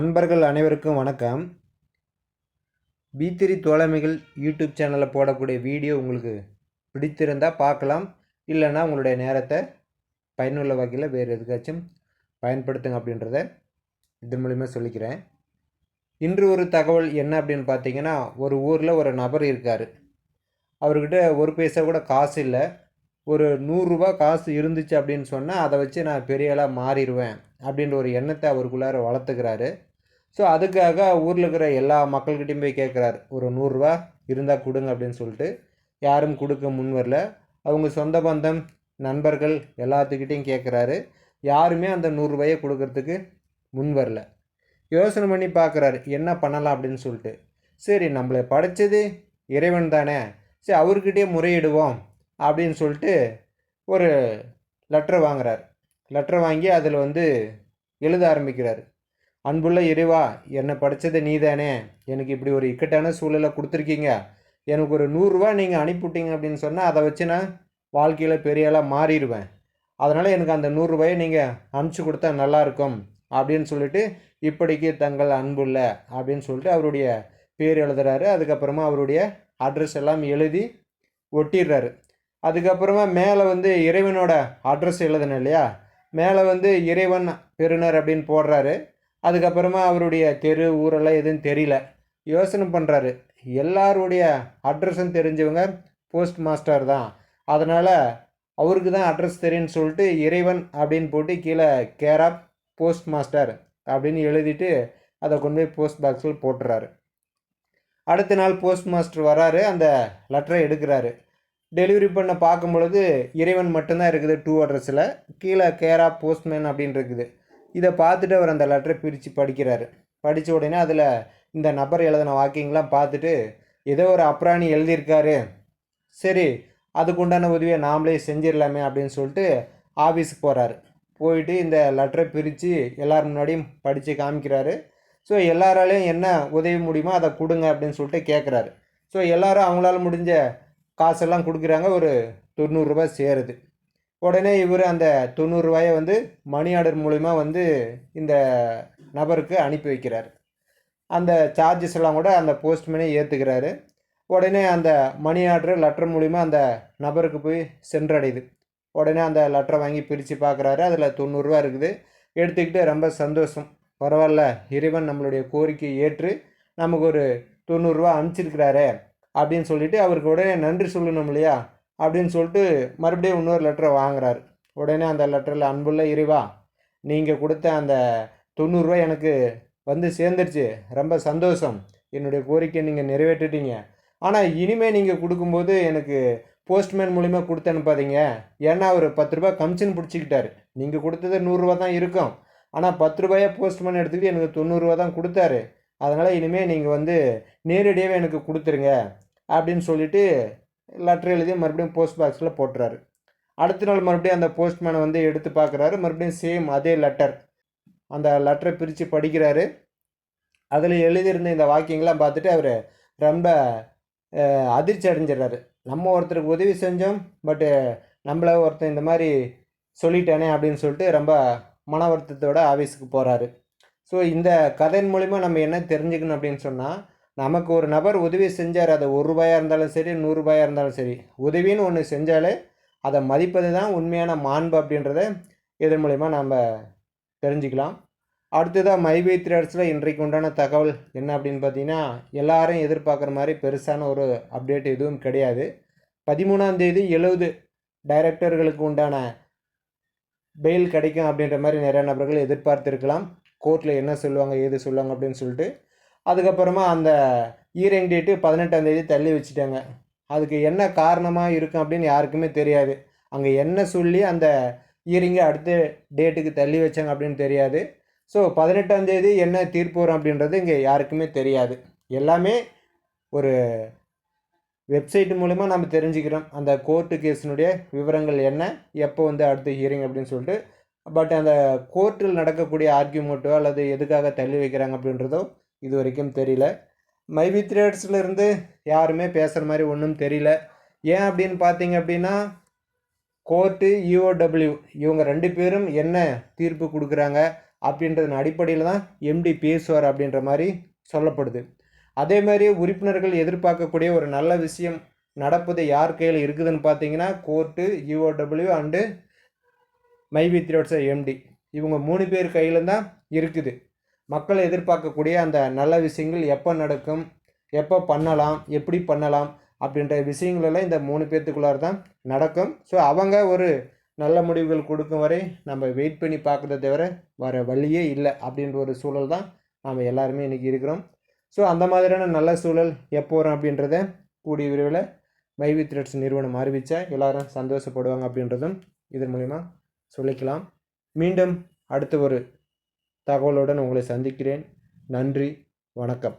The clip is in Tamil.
நண்பர்கள் அனைவருக்கும் வணக்கம். பீத்திரி தோழமைகள் யூடியூப் சேனலில் போடக்கூடிய வீடியோ உங்களுக்கு பிடித்திருந்தால் பார்க்கலாம். இல்லைன்னா உங்களுடைய நேரத்தை பயனுள்ள வகையில் வேறு எதுக்காச்சும் பயன்படுத்துங்க அப்படின்றத இது மூலிமா சொல்லிக்கிறேன். இன்று ஒரு தகவல் என்ன அப்படின்னு பார்த்தீங்கன்னா ஒரு ஊரில் ஒரு நபர் இருக்கார். அவர்கிட்ட ஒரு பைசா கூட காசு இல்லை. ஒரு நூறுரூவா காசு இருந்துச்சு அப்படின்னு சொன்னால் அதை வச்சு நான் பெரிய ஆளாக மாறிடுவேன் அப்படின்ற ஒரு எண்ணத்தை அவருக்குள்ளார வளர்த்துக்கிறாரு. ஸோ அதுக்காக ஊரில் இருக்கிற எல்லா மக்கள்கிட்டையும் போய் கேட்குறாரு ஒரு நூறுரூவா இருந்தால் கொடுங்க அப்படின்னு சொல்லிட்டு. யாரும் கொடுக்க முன் வரல. அவங்க சொந்த பந்தம் நண்பர்கள் எல்லாத்துக்கிட்டையும் கேட்குறாரு யாருமே அந்த நூறுரூவாயை கொடுக்கறதுக்கு முன் வரல. யோசனை பண்ணி பார்க்குறாரு என்ன பண்ணலாம் அப்படின்னு சொல்லிட்டு. சரி நம்மளை படைச்சது இறைவன் தானே. சரி அவர்கிட்டயே முறையிடுவோம் அப்படின்னு சொல்லிட்டு ஒரு லெட்டர் வாங்குறார். லெட்டர் வாங்கி அதில் வந்து எழுத ஆரம்பிக்கிறார். அன்புள்ள இறைவா என்னை படித்தது நீ தானே எனக்கு இப்படி ஒரு இக்கட்டான சூழலை கொடுத்துருக்கீங்க. எனக்கு ஒரு நூறுரூவா நீங்கள் அனுப்பிவிட்டீங்க அப்படின்னு சொன்னால் அதை வச்சு நான் வாழ்க்கையில் பெரியளாக மாறிடுவேன். அதனால் எனக்கு அந்த நூறுரூவாயை நீங்கள் அனுப்பிச்சி கொடுத்தா நல்லாயிருக்கும் அப்படின்னு சொல்லிட்டு இப்படிக்கு தங்கள் அன்புள்ள அப்படின்னு சொல்லிட்டு அவருடைய பேர் எழுதுறாரு. அதுக்கப்புறமா அவருடைய அட்ரஸ் எல்லாம் எழுதி ஒட்டிடுறாரு. அதுக்கப்புறமா மேலே வந்து இறைவனோட அட்ரஸ் எழுதுனேன் இல்லையா? மேலே வந்து இறைவன் பெறுநர் அப்படின்னு போடுறாரு. அதுக்கப்புறமா அவருடைய தெரு ஊரெல்லாம் எதுவும் தெரியல. யோசனை பண்ணுறாரு எல்லாருடைய அட்ரஸும் தெரிஞ்சவங்க போஸ்ட் மாஸ்டர் தான். அதனால் அவருக்கு தான் அட்ரஸ் தெரியும்னு சொல்லிட்டு இறைவன் அப்படின்னு போட்டு கீழே கேர் ஆஃப் போஸ்ட் மாஸ்டர் அப்படின்னு எழுதிட்டு அதை கொண்டு போய் போஸ்ட் பாக்ஸில் போட்டுறாரு. அடுத்த நாள் போஸ்ட் மாஸ்டர் வராரு அந்த லெட்டரை எடுக்கிறாரு. டெலிவரி பண்ண பார்க்கும் பொழுது இறைவன் மட்டும்தான் இருக்குது டூ அட்ரஸில் கீழே கேரா போஸ்ட்மேன் அப்படின்னு இருக்குது. இதை பார்த்துட்டு அவர் அந்த லெட்டரை பிரித்து படிக்கிறாரு. படித்த உடனே அதில் இந்த நபர் எழுதின வாக்கிங்லாம் பார்த்துட்டு ஏதோ ஒரு அப்ராணி எழுதியிருக்காரு. சரி அதுக்குண்டான உதவியை நாமளே செஞ்சிடலாமே அப்படின்னு சொல்லிட்டு ஆஃபீஸுக்கு போகிறாரு போயிட்டு இந்த லெட்டரை பிரித்து எல்லோரும் முன்னாடியும் படித்து காமிக்கிறாரு. ஸோ எல்லாராலையும் என்ன உதவி முடியுமோ அதை கொடுங்க அப்படின்னு சொல்லிட்டு கேட்குறாரு ஸோ எல்லோரும் அவங்களால முடிஞ்ச காசெல்லாம் கொடுக்குறாங்க. ஒரு தொண்ணூறுரூபா சேருது. உடனே இவர் அந்த தொண்ணூறுரூவாயை வந்து மணி ஆர்டர் மூலிமா வந்து இந்த நபருக்கு அனுப்பி வைக்கிறார். அந்த சார்ஜஸ் எல்லாம் கூட அந்த போஸ்ட்மேனே ஏற்றுக்கிறாரு உடனே அந்த மணி ஆர்டர் லெட்டர் மூலிமா அந்த நபருக்கு போய் சென்றடையுது. உடனே அந்த லெட்டரை வாங்கி பிரித்து பார்க்குறாரு அதில் தொண்ணூறுரூவா இருக்குது. எடுத்துக்கிட்டு ரொம்ப சந்தோஷம். பரவாயில்ல இறைவன் நம்மளுடைய கோரிக்கையை ஏற்று நமக்கு ஒரு தொண்ணூறுரூவா அனுப்பிச்சிருக்கிறாரே அப்படின்னு சொல்லிட்டு அவருக்கு உடனே நன்றி சொல்லணும் இல்லையா? அப்படின்னு சொல்லிட்டு மறுபடியும் இன்னொரு லெட்டரை வாங்குறாரு. உடனே அந்த லெட்டரில் அன்புள்ள இறைவா நீங்கள் கொடுத்த அந்த தொண்ணூறுரூவா எனக்கு வந்து சேர்ந்துருச்சு. ரொம்ப சந்தோஷம். என்னுடைய கோரிக்கை நீங்கள் நிறைவேற்றிட்டீங்க. ஆனால் இனிமேல் நீங்கள் கொடுக்கும்போது எனக்கு போஸ்ட்மேன் மூலிமா கொடுத்து அனுப்பாதீங்க. ஏன்னா அவர் பத்து ரூபாய் கமிஷன் பிடிச்சிக்கிட்டாரு. நீங்கள் கொடுத்தது நூறுரூவா தான் இருக்கும். ஆனால் பத்து ரூபாயை போஸ்ட்மேன் எடுத்துக்கிட்டு எனக்கு தொண்ணூறுரூவா தான் கொடுத்தாரு. அதனால் இனிமேல் நீங்கள் வந்து நேரடியாகவே எனக்கு கொடுத்துருங்க. அப்படின்னு சொல்லிவிட்டு லெட்டர் எழுதி மறுபடியும் போஸ்ட் பாக்ஸில் போட்டுறாரு. அடுத்த நாள் மறுபடியும் அந்த போஸ்ட்மேனை வந்து எடுத்து பார்க்குறாரு. மறுபடியும் சேம் அதே லெட்டர் அந்த லெட்டரை பிரித்து படிக்கிறாரு. அதில் எழுதியிருந்த இந்த வாக்கியங்கள்லாம் பார்த்துட்டு அவர் ரொம்ப அதிர்ச்சி அடைஞ்சிடுறாரு. நம்ம ஒருத்தருக்கு உதவி செஞ்சோம் பட்டு நம்மள ஒருத்தன் இந்த மாதிரி சொல்லிட்டானே அப்படின்னு சொல்லிட்டு ரொம்ப மன வருத்தத்தோட ஆஃபீஸுக்கு போகிறாரு ஸோ இந்த கதையின் மூலிமா நம்ம என்ன தெரிஞ்சுக்கணும் அப்படின்னு சொன்னால் நமக்கு ஒரு நபர் உதவி செஞ்சார் அது ஒரு ரூபாயாக இருந்தாலும் சரி நூறுரூபாயாக இருந்தாலும் சரி. உதவின்னு ஒன்று செஞ்சாலே அதை மதிப்பது தான் உண்மையான மாண்பு அப்படின்றத இதன் மூலிமா நம்ம தெரிஞ்சுக்கலாம். அடுத்ததாக மைபை த்ரெட்ஸில் இன்றைக்கு உண்டான தகவல் என்ன அப்படின்னு பார்த்தீங்கன்னா எல்லாரும் எதிர்பார்க்குற மாதிரி பெருசான ஒரு அப்டேட் எதுவும் கிடையாது. பதிமூணாம் தேதி எழுபது டைரக்டர்களுக்கு உண்டான பெயில் கிடைக்கும் அப்படின்ற மாதிரி நிறைய நபர்கள் எதிர்பார்த்துருக்கலாம். கோர்ட்டில் என்ன சொல்லுவாங்க ஏது சொல்லுவாங்க அப்படின்னு சொல்லிட்டு அதுக்கப்புறமா அந்த ஈரிங் டேட்டு பதினெட்டாந்தேதி தள்ளி வச்சுட்டாங்க. அதுக்கு என்ன காரணமாக இருக்கும் அப்படின்னு யாருக்குமே தெரியாது. அங்கே என்ன சொல்லி அந்த ஈரிங்கை அடுத்த டேட்டுக்கு தள்ளி வச்சாங்க அப்படின்னு தெரியாது. ஸோ பதினெட்டாந்தேதி என்ன தீர்ப்பு வரும் அப்படின்றது இங்கே யாருக்குமே தெரியாது. எல்லாமே ஒரு வெப்சைட் மூலிமா நம்ம தெரிஞ்சுக்கிறோம். அந்த கோர்ட்டு கேஸினுடைய விவரங்கள் என்ன எப்போ வந்து அடுத்த ஹியரிங் அப்படின்னு சொல்லிட்டு. பட் அந்த கோர்ட்டில் நடக்கக்கூடிய ஆர்கியூமெண்ட்டோ அல்லது எதுக்காக தள்ளி வைக்கிறாங்க அப்படின்றதோ இது வரைக்கும் தெரியல. மைபி த்ரேட்ஸில் இருந்து யாருமே பேசுகிற மாதிரி ஒன்றும் தெரியல. ஏன் அப்படின்னு பார்த்தீங்க அப்படின்னா கோர்ட்டு யூஓடபிள்யூ இவங்க ரெண்டு பேரும் என்ன தீர்ப்பு கொடுக்குறாங்க அப்படின்றதன் அடிப்படையில் தான் எம்டி பேசுவார் அப்படின்ற மாதிரி சொல்லப்படுது. அதே மாதிரி உறுப்பினர்கள் எதிர்பார்க்கக்கூடிய ஒரு நல்ல விஷயம் நடப்பது யார் கையில் இருக்குதுன்னு பார்த்தீங்கன்னா கோர்ட்டு யூஓடபிள்யூ அண்டு மைவி த்ரோட்ஸ எம்டி இவங்க மூணு பேர் கையில் தான் இருக்குது. மக்கள் எதிர்பார்க்கக்கூடிய அந்த நல்ல விஷயங்கள் எப்போ நடக்கும் எப்போ பண்ணலாம் எப்படி பண்ணலாம் அப்படின்ற விஷயங்கள் எல்லாம் இந்த மூணு பேர்த்துக்குள்ளார தான் நடக்கும். ஸோ அவங்க ஒரு நல்ல முடிவுகள் கொடுக்கும் வரை நம்ம வெயிட் பண்ணி பார்க்குறத தவிர வர வழியே இல்லை அப்படின்ற ஒரு சூழல் தான் நாம் எல்லாருமே இன்றைக்கி இருக்கிறோம். ஸோ அந்த மாதிரியான நல்ல சூழல் எப்போ வரும் அப்படின்றத கூடிய விரைவில் மைவி த்ரெட்ஸ் நிறுவனம் அறிவித்தா எல்லாரும் சந்தோஷப்படுவாங்க அப்படின்றதும் இதன் மூலிமா சொல்லிக்கலாம். மீண்டும் அடுத்த ஒரு தகவலுடன் உங்களை சந்திக்கிறேன். நன்றி வணக்கம்.